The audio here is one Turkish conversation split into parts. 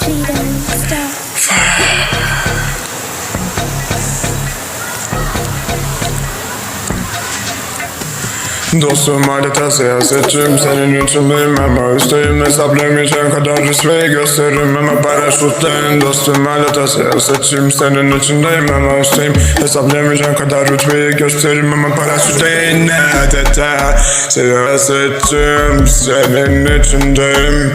Freedom, stop. Dostum adeta siyasetçim Senin içindeyim ama üstteyim Hesaplayamayacağın kadar rüsveyi gösteririm. Ama paraşütteyim Dostum adeta siyasetçim Senin içindeyim ama üstteyim Hesaplayamayacağın kadar rütbeyi gösteririm. Ama paraşütteyim Adeta. Siyasetçim Senin içindeyim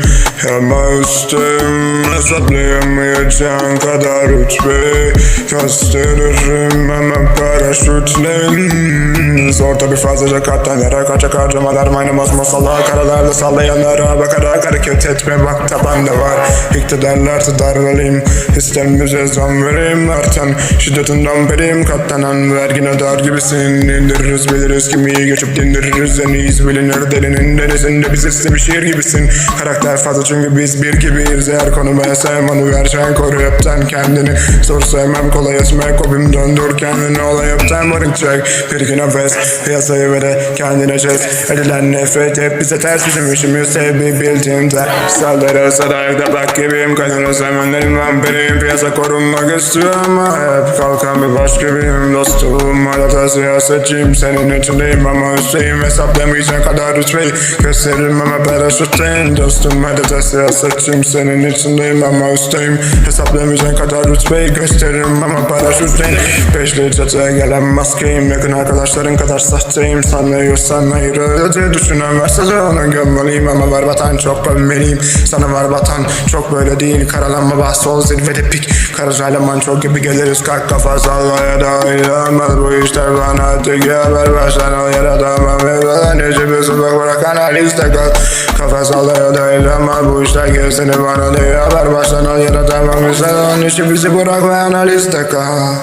ama üstteyim Hesaplayamayacağın kadar rütbeyi gösteririm ama paraşütteyim Zor tabi fazlaca katlanlara kaçak harcamalar Maynamaz masallar karalarda sallayanlara Bakarak hareket etme bak tabanda var. İktidarlar darbelim İstemimize zam vereyim. Artan şiddetinden berim Katlanan vergin öder gibisin. İndiririz biliriz kimi geçip dindiririz. En iyiyiz bilinir delinin denizinde Biz bir şiir gibisin. Karakter fazla çünkü biz bir gibiyiz. Eğer konu ben sevmanı versen koru hepten kendini. Zor sevmem kolay esmek Hobim döndür kendini olay hepten varınacak Bir iki nefes piyasayı ve de kendine çöz Edilen nefret hep bize ters. Bizim işimiz Sevmeyi bildiğimde Saldırı sadayda bak gibiyim. Kadını sevenlerin vampiriyim Piyasa korunmak istiyor ama Hep kalkan bir baş gibiyim. Dostum hala siyasetçiyim. Senin içindeyim ama üstteyim Hesaplamayacağın kadar rütbeyi Gösteririm ama paraşütteyim Dostum hala siyasetçiyim Senin içindeyim ama üstteyim. Hesaplamayacağın kadar rütbeyi Gösteririm ama paraşütteyim Beşli çatıya gelen maskeyim. Yakın arkadaşların kadar sahteyim. Sanıyorsan ayrılıcı düşünemezse onu gömmeliyim Ama var vatan çok gömmeliyim. Sana var vatan çok böyle değil. Karalanma bahsi ol zirvede pik. Karacaylaman çok gibi geliriz. Kalk kafa sallaya da ilanmaz Bu işler bana artık haber baştan o yere tamam Ve ben nece bir sızlık bırakan haliste kal Kafa sallaya da ilanmaz Bu işler gerisini bana değil haber? Baştan o yere tamam Sen onun işi bizi bırak ve analiste kal